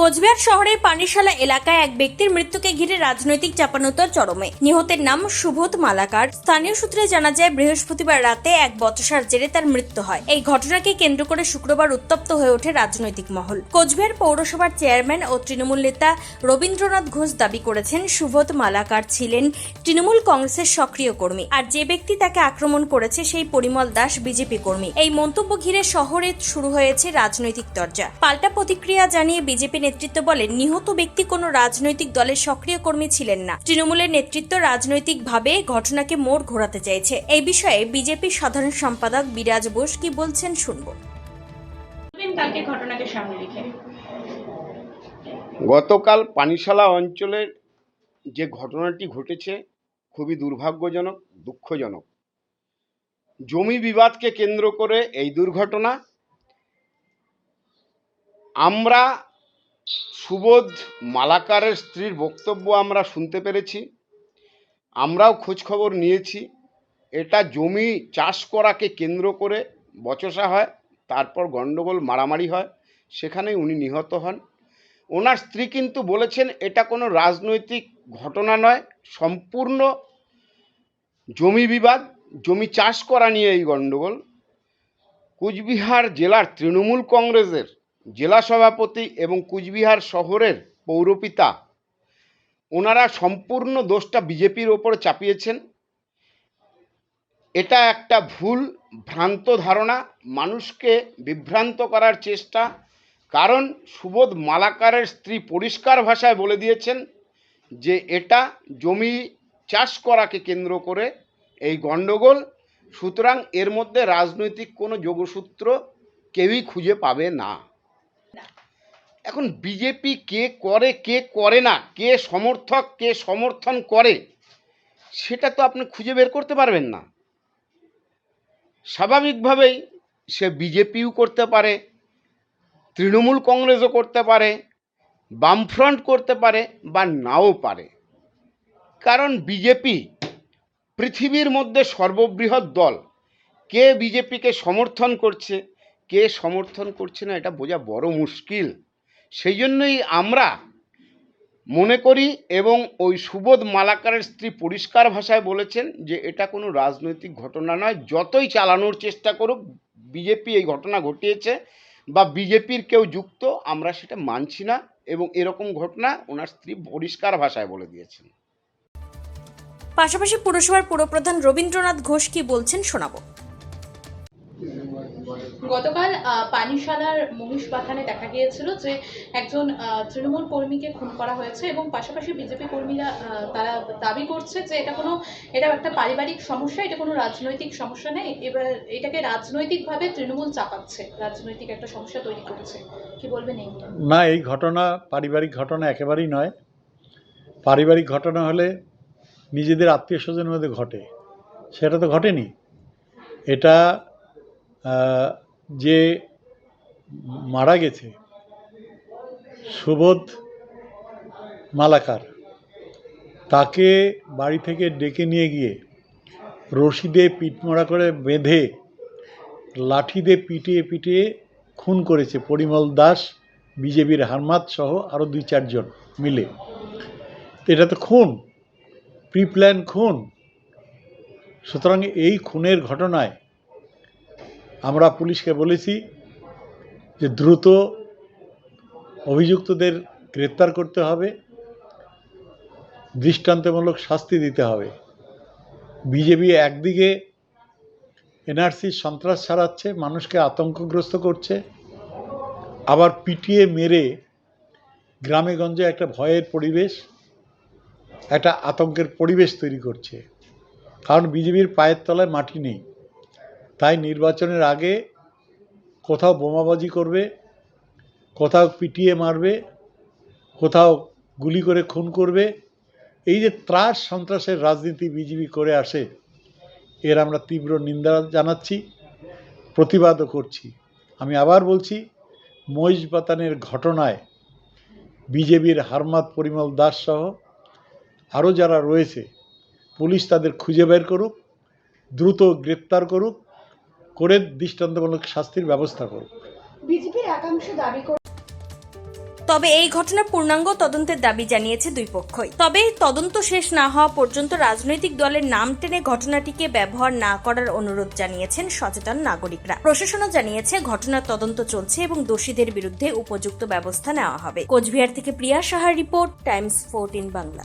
কোচবিহার শহরের পানিশালা এলাকায় এক ব্যক্তির মৃত্যুকে ঘিরে রাজনৈতিক চাপানোতর চরমে। নিহতের নাম সুবোধ মালাকার। স্থানীয় সূত্রে জানা যায়, বৃহস্পতিবার রাতে এক বচসার জেরে তার মৃত্যু হয়। এই ঘটনাকে কেন্দ্র করে শুক্রবার উত্তপ্ত হয়ে ওঠে রাজনৈতিক মহল। কোচবিহার পৌরসভার চেয়ারম্যান ও তৃণমূল নেতা রবীন্দ্রনাথ ঘোষ দাবি করেছেন, সুবোধ মালাকার ছিলেন তৃণমূল কংগ্রেসের সক্রিয় কর্মী, আর যে ব্যক্তি তাকে আক্রমণ করেছে সেই পরিমল দাস বিজেপি কর্মী। এই মন্তব্য ঘিরে শহরে শুরু হয়েছে রাজনৈতিক চর্চা পাল্টা প্রতিক্রিয়া জানিয়ে বিজেপি নেতৃত্ব বলেন নিহত ব্যক্তি কোনো রাজনৈতিক দলের সক্রিয় কর্মী ছিলেন না। তৃণমূলের নেতৃত্ব রাজনৈতিকভাবে ঘটনাকে মোড় ঘোরাতে চাইছে। এই বিষয়ে বিজেপি সাধারণ সম্পাদক বিরাজ বোস কি বলছেন শুনব। বলবেন কালকে ঘটনাকে সামনে রেখে? গতকাল পানিশালা অঞ্চলের যে ঘটনাটি ঘটেছে খুবই দুর্ভাগ্যজনক দুঃখজনক। জমি বিবাদকে কেন্দ্র করে এই দুর্ঘটনা। আমরা সুবোধ মালাকারের স্ত্রীর বক্তব্য আমরা শুনতে পেরেছি। আমরাও খোঁজ খবর নিয়েছি। এটা জমি চাষ করাকে কেন্দ্র করে বচসা হয়, তারপর গণ্ডগোল মারামারি হয় সেখানে উনি নিহত হন। ওনার স্ত্রী কিন্তু বলেছেন, এটা কোনো রাজনৈতিক ঘটনা নয়, সম্পূর্ণ জমি বিবাদ, জমি চাষ করা নিয়ে এই গণ্ডগোল। কুচবিহার জেলার তৃণমূল কংগ্রেসের জেলা সভাপতি এবং কুচবিহার শহরের পৌরপিতা, ওনারা সম্পূর্ণ দোষটা বিজেপির ওপরে চাপিয়েছেন। এটা একটা ভুল, ভ্রান্ত ধারণা, মানুষকে বিভ্রান্ত করার চেষ্টা। কারণ সুবোধ মালাকারের স্ত্রী পরিষ্কার ভাষায় বলে দিয়েছেন যে এটা জমি চাষ করাকে কেন্দ্র করে এই গণ্ডগোল। সুতরাং এর মধ্যে রাজনৈতিক কোনো যোগসূত্র কেউই খুঁজে পাবে না। এখন বিজেপি কে করে কে করে না? কে সমর্থক, কে সমর্থন করে? সেটা তো আপনি খুঁজে বের করতে পারবেন না। স্বাভাবিকভাবেই সে বিজেপিও করতে পারে, তৃণমূল কংগ্রেসও করতে পারে, বামফ্রন্ট করতে পারে বা নাও পারে। কারণ বিজেপি পৃথিবীর মধ্যে সর্ববৃহৎ দল। কে বিজেপিকে সমর্থন করছে, কে সমর্থন করছে না, এটা বোঝা বড় মুশকিল। সেই জন্যই আমরা মনে করি এবং ওই সুবোধ মালাকারের স্ত্রী পরিষ্কার ভাষায় বলেছেন যে এটা কোনো রাজনৈতিক ঘটনা নয়, যতই চালানোর চেষ্টা করুক, বিজেপি এই ঘটনা ঘটিয়েছে বা বিজেপির কেউ যুক্ত, আমরা সেটা মানছি না এবং এরকম ঘটনা ওনার স্ত্রী পরিষ্কার ভাষায় বলে দিয়েছেন। পাশাপাশি পুরসভার পুরপ্রধান রবীন্দ্রনাথ ঘোষ কি বলছেন শোনাবো। গতকাল পানিশালার মহিষ বাথানে দেখা গিয়েছিল যে একজন তৃণমূল কর্মীকে খুন করা হয়েছে এবং পাশাপাশি বিজেপি কর্মীরা তারা দাবি করছে যে এটা কোনো, এটা একটা পারিবারিক সমস্যা, এটা কোনো রাজনৈতিক সমস্যা নেই এবার এটাকে রাজনৈতিকভাবে তৃণমূল চাপাচ্ছে, রাজনৈতিক একটা সমস্যা তৈরি করছে। কি বলবেন এই না, এই ঘটনা পারিবারিক ঘটনা একেবারেই নয়। পারিবারিক ঘটনা হলে নিজেদের আত্মীয় স্বজনের মধ্যে ঘটে। সেটা তো ঘটেনি। এটা যে মারা গেছে, সুবোধ মালাকার, তাকে বাড়ি থেকে ডেকে নিয়ে গিয়ে রশি দিয়ে পিঠমোড়া করে বেঁধে লাঠি দিয়ে পিটিয়ে পিটিয়ে খুন করেছে পরিমল দাস, বিজেপির হারমাত সহ আরও দুই চারজন মিলে। এটা তো খুন প্রি প্ল্যান খুন। সুতরাং এই খুনের ঘটনায় আমরা পুলিশকে বলেছি যে দ্রুত অভিযুক্তদের গ্রেপ্তার করতে হবে, দৃষ্টান্তমূলক শাস্তি দিতে হবে। বিজেপি একদিকে এনআরসির সন্ত্রাস ছাড়াচ্ছে মানুষকে আতঙ্কগ্রস্ত করছে, আবার পিটিয়ে মেরে গ্রামে গঞ্জে একটা ভয়ের পরিবেশ, একটা আতঙ্কের পরিবেশ তৈরি করছে। কারণ বিজেপির পায়ের তলায় মাটি নেই। তাই নির্বাচনের আগে কোথাও বোমাবাজি করবে, কোথাও পিটিয়ে মারবে, কোথাও গুলি করে খুন করবে। এই যে ত্রাস সন্ত্রাসের রাজনীতি বিজেপি করে আসে, এর আমরা তীব্র নিন্দা জানাচ্ছি, প্রতিবাদও করছি। আমি আবার বলছি, মহিষ বাতানের ঘটনায় বিজেপির হারমাত পরিমল দাস সহ আরও যারা রয়েছে, পুলিশ তাদের খুঁজে বের করুক, দ্রুত গ্রেপ্তার করুক করে দৃষ্টান্তমূলক শাস্তির ব্যবস্থা করুক। বিজেপির একাংশ দাবি করে তবে এই ঘটনার পূর্ণাঙ্গ তদন্তের দাবি জানিয়েছে দুই পক্ষই। তবে তদন্ত শেষ না হওয়া পর্যন্ত রাজনৈতিক দলের নাম টেনে ঘটনাটিকে ব্যবহার না করার অনুরোধ জানিয়েছেন সচেতন নাগরিকরা। প্রশাসনও জানিয়েছে ঘটনার তদন্ত চলছে এবং দোষীদের বিরুদ্ধে উপযুক্ত ব্যবস্থা নেওয়া হবে। কোচবিহার থেকে প্রিয়া সাহার রিপোর্ট টাইমস ফোরটিন বাংলা।